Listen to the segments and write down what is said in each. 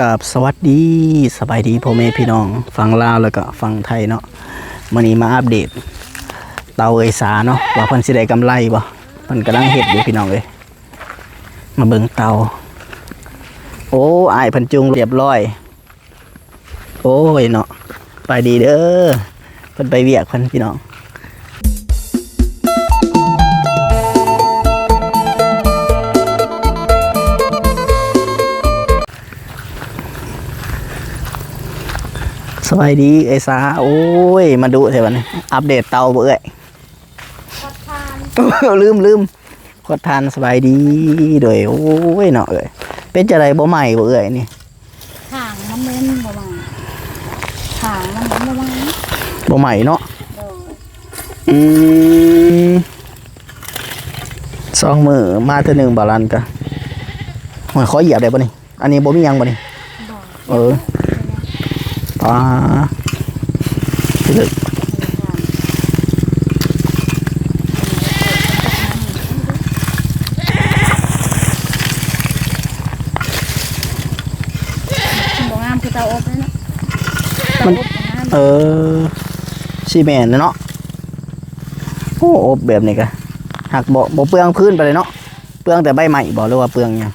กับสวัสดีสบายดีพ่อแม่พี่น้องฟังลาวแล้วก็ฟังไทยเนาะมื้อนี้มาอัปเดต เตาเอยสาเนาะว่าเพิ่นสิได้กำไรบ่เพิ่นกำลังเฮ็ดอยู่พี่น้องเอ้ยมาเบิ่งเตา โอ้อายเพิ่นจุงเรียบร้อย โอ้ยเนาะไปดีเด้อเพิ่นไปเวียกเพิ่นพี่น้อง สบายดีไอ้สาโอ้ย มาดูเถอะวันนี้อัปเดตเตาบ่เอ้ยลืมลืมขอทานสบายดีโดยโอ้ยเนาะเอ้ยเป็นจะไรบ่ใหม่บ่เอ้ยนี่ห่างมันเล่นประมาณห่างมันประมาณบ่ใหม่เนาะโดยอืมสองมือมาเท่านึงบาลันกะโอ้ยขอเหยียบได้ป่ะนี่อันนี้บ่มีหยังป่ะนี่บอกเออ อ่าพี่ลึกบอกงามคือเตาอบเลยเนาะเตาอบบ่งามเออซีเมนต์นะเนาะโอ้อบแบบนี้กะหักบ่บ่เปลืองพื้นไปเลยเนาะเปลืองแต่ใบใหม่บ่หรือว่าเปลืองหยัง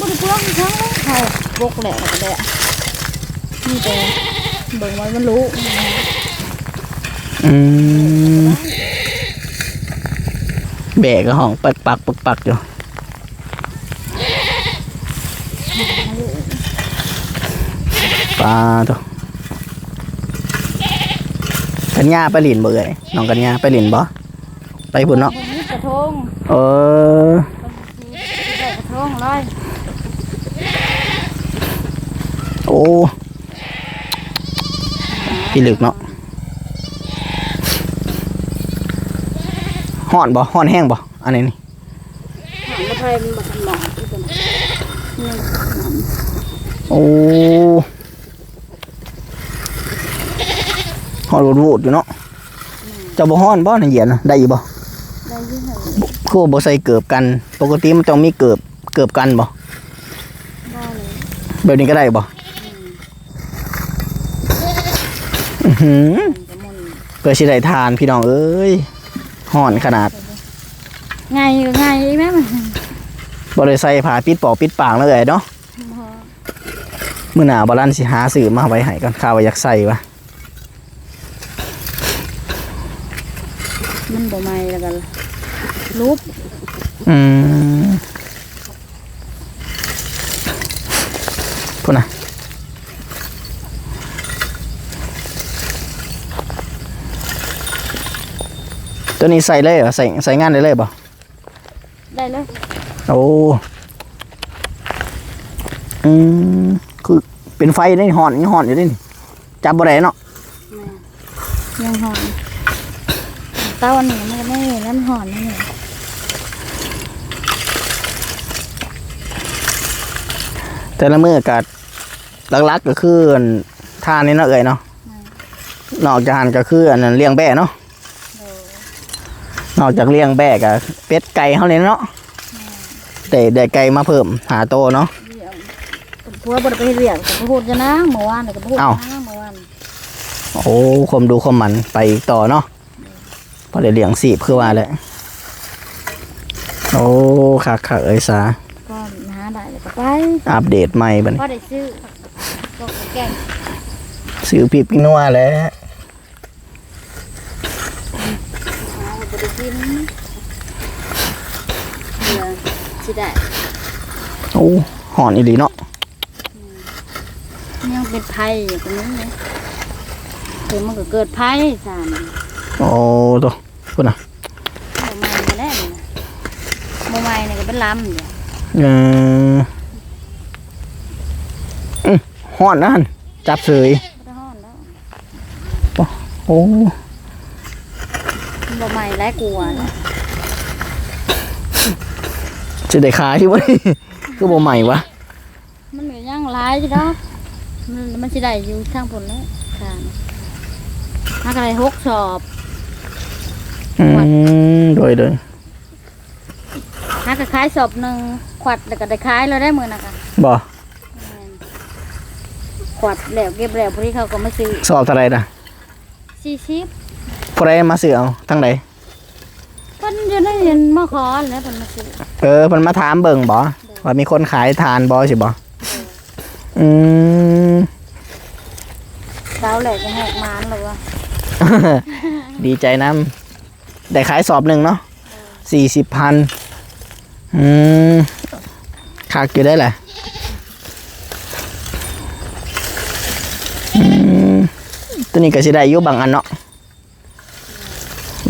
บนเครื่องทั้งเขาบกแหละแล้วก็แหละ นี่แต่เบิ่งไว้มันรู้อืมแบกก็ห้องปักปักปักปักอยู่ปลาตัวกัญญาไปหลินบ่เอ่ยน้องกัญญาไปหลินบ่ไปพุ่นเนาะคนนี้กระทงเออคนนี้ได้กระทงเลยโอ้ พี่ลึกเนาะห่อนบ่ห่อนแห้งบ่อันนี้นี่หางกระไทยมันบักหมอกที่เป็นนี่โอ้ห่อนรูดๆอยู่เนาะเจะบ่ห่อนบ่ในเย็นนะได้อยู่บ่ได้อยิ่งเหรอคือบ่ใส่เกือบกัน ปกติมันต้องมีเกือบเกือบกันบ่ได้เลยแบบนี้ก็ได้บ่อื้อหือ มันจะมุน เพื่อสิได้ทานพี่น้องเอ้ยห่อนขนาด ไงก็ไงแม่มันบ่ได้ใส่ผ้าปิดปอกปิดปากเลยเนาะมื้อหน้าบ่ลันสิหาซื้อมาไว้ให้ก่อนข้าวว่าอยากใส่วะมันบ่ไหม้แล้วกันรูปอืมพุ่นน่ะ ตัวนี้ใส่เลยเหรอใส่ใส่งานได้เลยบ่ได้เลยโอ้อืมคือเป็นไฟนี่ห่อนนี่ห่อนอยู่นี่จับบ่ได้เนาะแม่ยังหอนเต้าอันนี้ไม่ไม่น้ำหอนนี่แต่ละมือกัดหลักๆก็คืออันทานนี่เนาะเอ่ยเนาะนอกจากหันก็คืออันนั้นเลี้ยงแบะเนาะ นอกจากเลี้ยงแบะกับเป็ดไก่เฮาเลยเนาะแต่ได้ไก่มาเพิ่มหาโตเนาะเรียกผัวบ่ได้ไปเรียกกับพูดกันนะเมื่อวานนี่ก็พูดอ้าวนะเมื่อวานโอ้คมดูคมมันไปอีกต่อเนาะพอได้เลี้ยงสีบคือว่าแหละโอ้คักคักๆเอ้ยสาก็หาได้แล้วก็ไปอัปเดตใหม่บัดนก็ได้ซื้อก็แกงซื้อพริกพิกนัวแล้ว หาบ่ ได้กินเดี๋ยวสิได้โอ้หอนอีหลีเนาะยังเป็นไผอยู่ตรงนี้เลยเดี๋ยวมันก็เกิดไผสามโอ้ตัวพุ่นน่ะบ่ใหม่มาแล้วนี่นะบ่ใหม่นี่ก็เป็นลำเดี๋ยวเอออื้อหอนนั่นจับเสยบ่ได้ฮ้อนแล้วโอ้ บ่ใหม่หลายกลัวแล้วจะได้ขายที่วะนี่คือบ่ใหม่วะมันก็ยังหลายอยู่ดอกมันมันสิได้อยู่ทางผลแล้วค่ะหาอะไรหกสอบอืมโดยโดยหากขายสอบหนึ่งขวัดแล้วก็ได้ขายแล้วได้มือนะกะบ่แม่ขวดแล้วเก็บแล้วพอดีเขาก็มาซื้อสอบเท่าไรนะสี่สิบ ผู้ใดมาซื้อเอาทั้งใดเพิ่นอยู่ในเห็นมาขอแล้วเพิ่นมาซื้อเออเพิ่นมาถามเบิ่งบ่ว่ามีคนขายทานบ่สิบ่อืมเช้าแหลกจะแหกมานเลยวะดีใจน้ำได้ขายสอบหนึ่งเนาะสี่สิบพันอืมคักอยู่ได้แหละอืมตัวนี้ก็สิได้อยู่บางอันเนาะ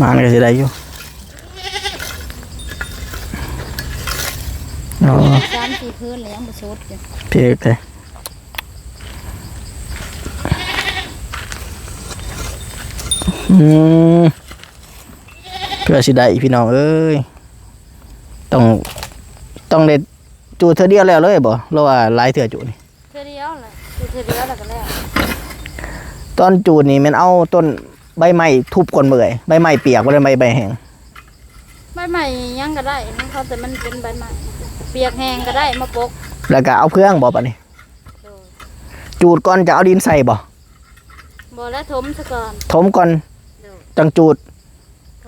บางอันก็สิได้อยู่อ๋อสามสี่พื้นเลยยังบ่สุดอยู่เพียกเลยอืมเพื่อสิได้พี่น้องเอ้ยต้องต้องได้จูดเธอเดียวแล้วเลยบ่หรือว่าหลายเถื่อจูดนี่เทื่อเดียวแหละคือเทื่อเดียวแล้วก็แล้วตอนจูดนี่แมันเอาต้น ใบไม้ทุบก่อนเบื่อยใบไม้เปียกบ่ได้ใบใบแห้งใบใหม่ยังก็ได้นี่เขาแต่มันเป็นใบใหม่เปียกแห้งก็ได้มาปกแล้วก็เอาเครื่องบ่ปะนี่โดยจูดก่อนจะเอาดินใส่บ่บ่แล้วถมซะก่อนถมก่อนโดยจังจูด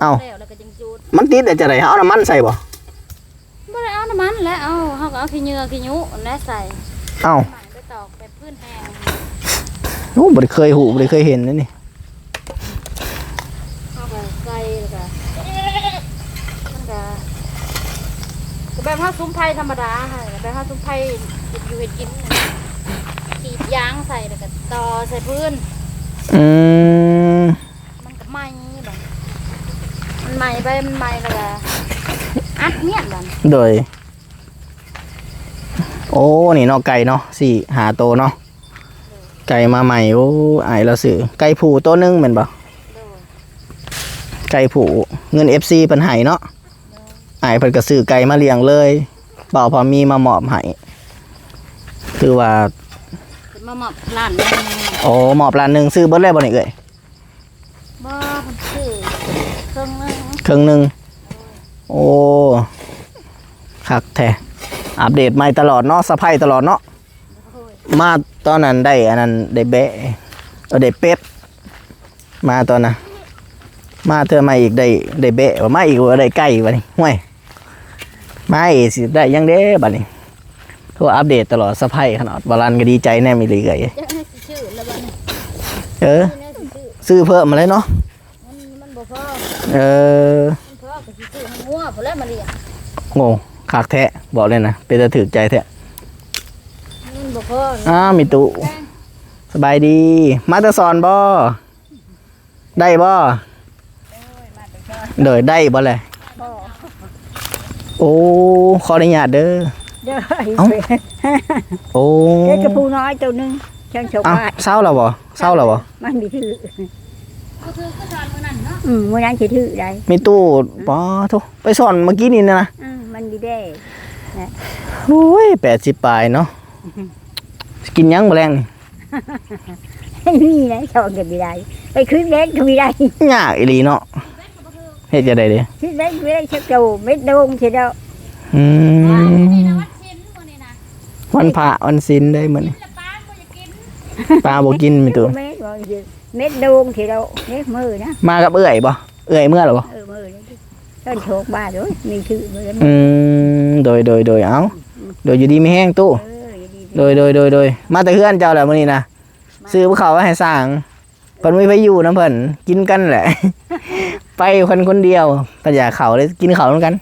เอ้าแล้วแล้วก็จังจูดมันติดแต่จะได้เอาน้ำมันใส่บ่บ่ได้เอาน้ำมันแล้วเอาเฮาก็เอาขี้เหงื่อขี้ยุและใส่เอ้าใหม่ไปตอกไปพื้นแห้งโอ้บ่ได้เคยหูบ่ได้เคยเห็นนะนี่ เฮาก็ใส่แล้วก็มันก็ก็ แบบเฮาซุ้มไผ่ธรรมดาค่ะแบบเฮาซุ้มไผ่อยู่เฮ็ดกินน่ะกรีดยางใส่แล้วก็ต่อใส่พื้น อืมมันก็ไหม้แบบมันไหม้ไปมันไหม้แล้วก็อัดเมียนแบบโดย โอ้นี่เนาะไก่เนาะสี่หาโตวเนาะไก่มาใหม่โอ้อายเราซื้อไก่ผูตัวหนึงแม่นบ่โดยไก่ผูเงิน FC เพิ่นให้เนาะ อายเพิ่นก็ซื้อไก่มาเลี้ยงเลยเบ่าวพอมีมามอบให้คือว่าเป็นมาหมอบร้านหนึงโอ้มอบล้านหนึงซื้อเบิดเลยบ่นี่เอ้ยบ่มันซื้อเครื่องนึงครึ่งหนึงโอ้คักแท้อัปเดตใหม่ตลอดเนาะสะพายตลอดเนาะโอ้ยมาตอนนั้นได้อันนั้นได้เบะเออได้เป็ดมาตอนน่ะมาเธอมาอีกได้ได้เบะว่ามาอีกว่าได้ไก่บัดนี้ห่วย มาอีกสิได้ยังเด้บัดนี้ทัวอัปเดตตลอดสะพายขนาดบาลันก็ดีใจแน่มีเลยเอ้ยจะให้สิชื่อแล้วบัดนี้เออที่สิชื่อซื้อเพิ่มมาเลยเนาะมันมันบ่พอเออมันพอก็สิซื้อให้งัวพุ่นแล้วมาเลี้ยงโง่ขากแทะบอกเลยนะเป็นตะถือใจแทะมันบ่พออ้าวมีตุสบายดี มาแตะสอนบ่ได้บ่เดยได้บ่เลย โอ้ขออนุญาตเด้อ เด้อเอ้าโอ้เด็กกระพูน้อยตัวหนึงช่างโชคเอ้าบ้านเศร้าแล้วบ่เศร้าแล้วบ่มันมีถือก็ถือก็ทานมื้อนั้นเนาะอืมวันนั้นสิถือได้มีตู้ปอทุไปสอนเมื่อกี้นี่นะอืมมันมีได้โอ้ยแปดสิบปลายเนาะกินหยังบ่แรงนี่ไม่มีนะชอบเก็บไม่ได้ไปขึ้นเล็กก็ไม่ได้ยากอีหลีเนาะ เฮ็ดจะได้เด้ขึ้นเล็กไม่ได้ชักโจเม็ดโดงเสียแล้วอืมนี่นะวัดชินมื้อนี้นะวันพระวันศีลได้เหมือนแล้วป้าบ่อยากกินปลาบ่กินมีตู้เม็ดบอกอยู่เม็ดโดงเสียแล้วเม็ดมือนะมากับเอื้อยบ่เอื้อยเมื่อหรอบ่เออมือนะต้นโชคบ้านด้วยมีชื่อมืออืมโดยโดยโดยเอ้าโดยอยู่ดีไม่แห้งตู้เออดีโดยโดยโดยโดยมาแต่เฮือนเจ้าแหละมื้อนี้นะซื้อภูเขาไว้ให้สร้างเพิ่นไม่ไปอยู่นะเพิ่นกินกันแหละ ไปคนคนเดียวก็อยากเขาเลยกินเขาเหมือนกัน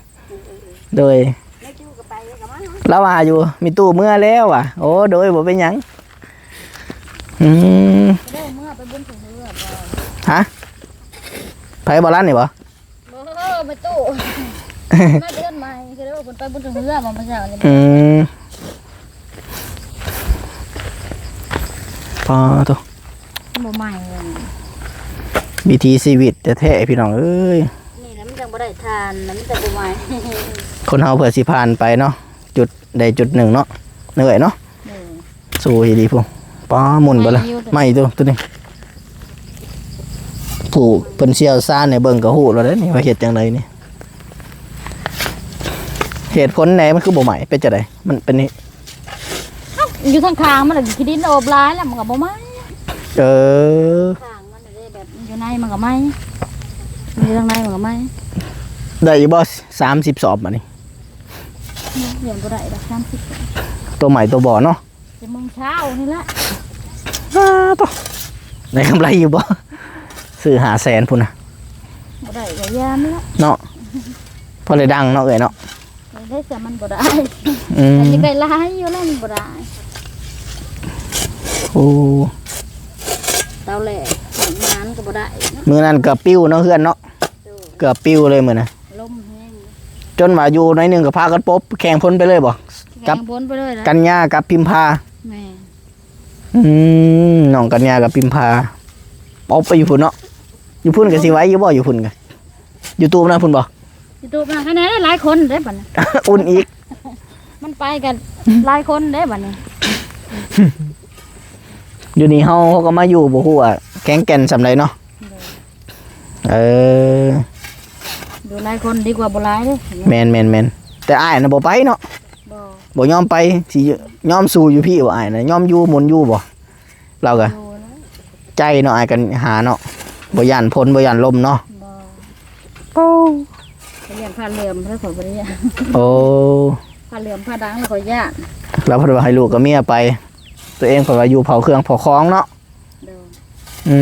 โดยไม่จู้ก็ไปกับมันแล้วว่าอยู่ มีตู้เมื่อแล้วอะ โอ้โดยบ่เป็นหยังอืมเด้อเมื่อไปบุญถึงเรือบ่ฮะไผบ่ลั่นนี่บ่บ่ไม่ตู้มาเดือนใหม่คือเด้อเพิ่นไปบุญถึงเรือบ่มาเช้านี่อืมพอตัวบ่ใหม่เลย วิถีชีวิตแท้ๆพี่น้องเอ้ยนี่นะมันจังบ่ได้ทานนะมันจะบ่ใหม่คนเฮาเผื่อสิผ่านไปเนาะจุดใดจุดหนึ่งเนาะเหนื่อยเนาะเออสู้อีดีพุ่งป้าหมุนไปละไม่อยู่ไม่ตัวตัวนี้ผู้เพิ่นเชี่ยวชาญในเบิ่งก็ฮู้แล้วเด้อนี่ว่าเฮ็ดจังไดนี่เหตุผลไหนมันคือบ่ใหม่เป็นจังไดมันเป็นนี่อยู่ข้างๆมันน่ะขี้ดินโอบหลายแล้วมันก็บ่ไหม้เออ ในมันก็ไม้อยู่ข้างในมันก็ไม้ได้อยู่บ่สามสิบสอบมานี่เรียนบ่ได้ดอก30ตัวใหม่ตัวบ่อเนาะจะโมงเช้านี่ละอ้าตัวได้กำไรอยู่บ่ซื้อหาแสนพุ่นนะบ่ได้ก็ยามนี่ละเนาะพอเลยดังเนาะเอ้ยเนาะได้แต่มันบ่ได้อืมอันนี้ได้หลายอยู่แล้วมันบ่ได้โอ้เตาแหลกงานก็ บ่ได้เนาะมือนั้นเกือบปิ้วเนาะเพื่อนเนาะเกือบปิ้วเลยมือนะลมแห้งจนว่าอยู่น้อยหนึงก็พากันปบแข่งพ้นไปเลยบ่ แกงพ้นไปเลยนะกันยากับพิมพาแม่อืมน้องกัญญากับพิมพาออกไปอยู่พุ่นเนาะอยู่พุ่นกับสิไว้อยู่บ่อยู่พุ่นกันอยู่ตูมนะพุ่นบ่ยูทูบมาคะแนนหลายคนเด้บัดนี้อุ่นอีก มันไปกันหลายคนเด้บัดนี้อยู่นี่เฮาเขาก็มาอยู่บ่ฮู้ว่า แก๊งแก่นสำไรเนาะเออดูหลายคนดีกว่าบ่หลายเด้แมนแมนแมนแต่อ้ายน่ะบ่ไปเนาะบ่บ่ยอมไปสิยอมสู้อยู่พี่บ่อ้ายน่ะยอมอยู่หมุนอยู่บ่เราก็ดูนะใจเนาะอ้ายกันหาเนาะบ่ย่านพ้นบ่ย่านลมเนาะบ่เขาเรียนผ้าเหลื่อมพระขอบ่ได้ยานโอ้ผ้าเหลื่อมผ้าดังแล้วขอย่านแล้วเพิ่นว่าให้ลูกกับเมียไป ตัวเองเพิ่นว่าอยู่เผาเครื่องเผาของเนาะเด้อ อื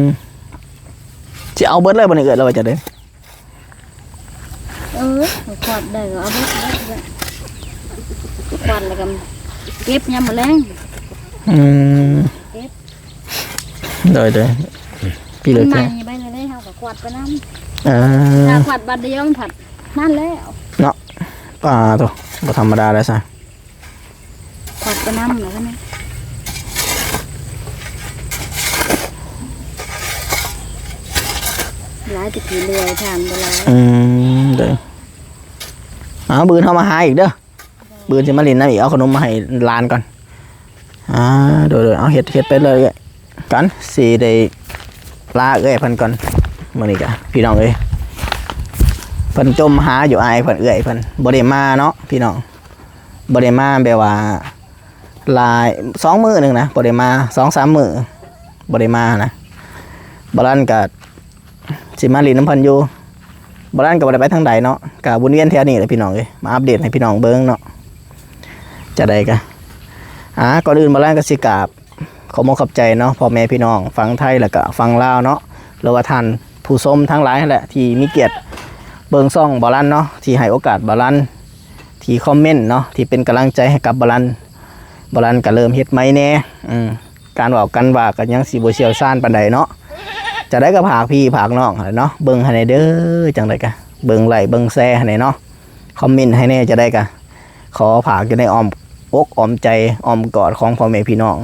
มจะเอาเบิดเลยบ่นี่เกิดแล้วว่าจะได้เออขวดได้ก็เอาไปได้ขวดแล้วก็เก็บยามมื้อแลงอืมเก็บเดยเดยพี่เหลือใหม่แค่ไปเลยเฮาก็ขวดไปนำอ่าถ้าขวดบัดเดียวมันผัดนั่นแล้วป่าตัวบ่ธรรมดาแล้วซะขวดไปนำแล้วก็นี่ หลายตะกี้เรือทานบ่หลายอืมเดยเอาบืนเข้ามาหาอีกเด้อบืนสิมาลินน้ำอีกเอาขนมมาให้ลานก่อนอ่าโดยโดยเอาเฮ็ดเฮ็ดไปเลยกันสิได้ลาเอ้ยพิ่นก่อนมื้อนี้กะพี่น้องเอ้ยเพิ่นจมหาอยู่อายเพิ่นเอ้อยเพิ่นบ่ได้มาเนาะพี่น้องบ่ได้มาแบบว่าลายสองมือหนึ่งนะบ่ได้มาสองสามมือบ่ได้มานะบ่ลันก็ สิมาลินน้ำพิ่นอยู่บ้านกับอะไรไปทางใดเนาะกับวนเวียนแถวนี้แหละพี่น้องเลยมาอัปเดตให้พี่น้องเบิ้งเนาะจะได้กันอ่าก่อนอื่นบ้านก็สิกราบขอมขอบใจเนาะพ่อแม่พี่น้องฟังไทยแล้วก็ฟังลาวเนาะหรือว่าท่านผู้ชมทั้งหลายนั่นแหละที่มีเกียรติเบิ้งซ่องบาลันเนาะที่ให้โอกาสบาลันที่คอมเมนต์เนาะที่เป็นกำลังใจให้กับบาลันบาลันก็เริ่มเฮ็ดไหมแน่อืมการเว่ากันว่ากันยังสิบ่เชียวชาญปานใดเนาะ จะได้กับผากพี่ผากน้องหั่นแหละเนาะเบิ่งให้ในเด้อจังไดกะเบิ่งไหลเบิ่งแซ่ให้ในเนาะคอมเมนต์ให้แน่จะได้กะขอผากอยู่ในอ้อมอกออมใจออมกอดของพ่อแม่พี่น้อง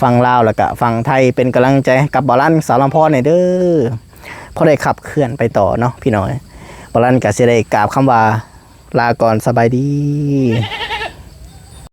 ฟังลาวแล้วก็ฟังไทยเป็นกำลังใจกับบาลันสารลำพอในเด้อพอได้ขับเคลื่อนไปต่อเนาะพี่น้อยบาลันก็สิได้กราบคำว่าลาก่อนสบายดี